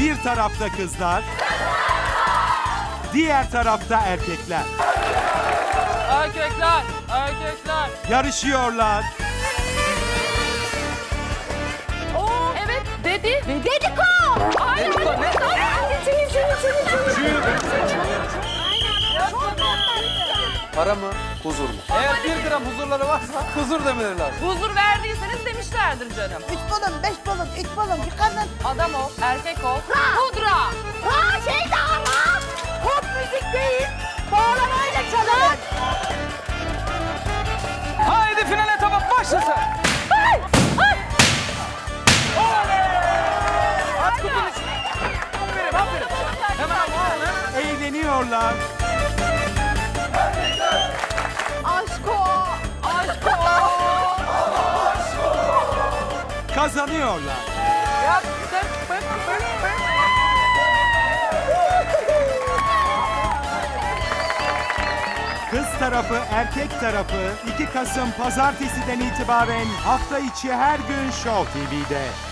Bir tarafta kızlar, diğer tarafta erkekler. Erkekler, erkekler. Yarışıyorlar. Para mı, huzur mu? Eğer bir gram huzurları varsa huzur demeleri lazım. Huzur verdiyseniz demişlerdir canım. Üç balon, beş balon, üç balon, yıkanın. Adam ol, erkek ol. Pudra. Ha şey daha lan. Pop müzik değil. Bağlamayla çalın. Haydi final etapı başlasın. Aç kutunun içine. Aferin, aferin. Hemen al, hemen. Eğleniyorlar. Kazanıyorlar. Kız tarafı, erkek tarafı 2 Kasım pazartesiden itibaren hafta içi her gün Show TV'de.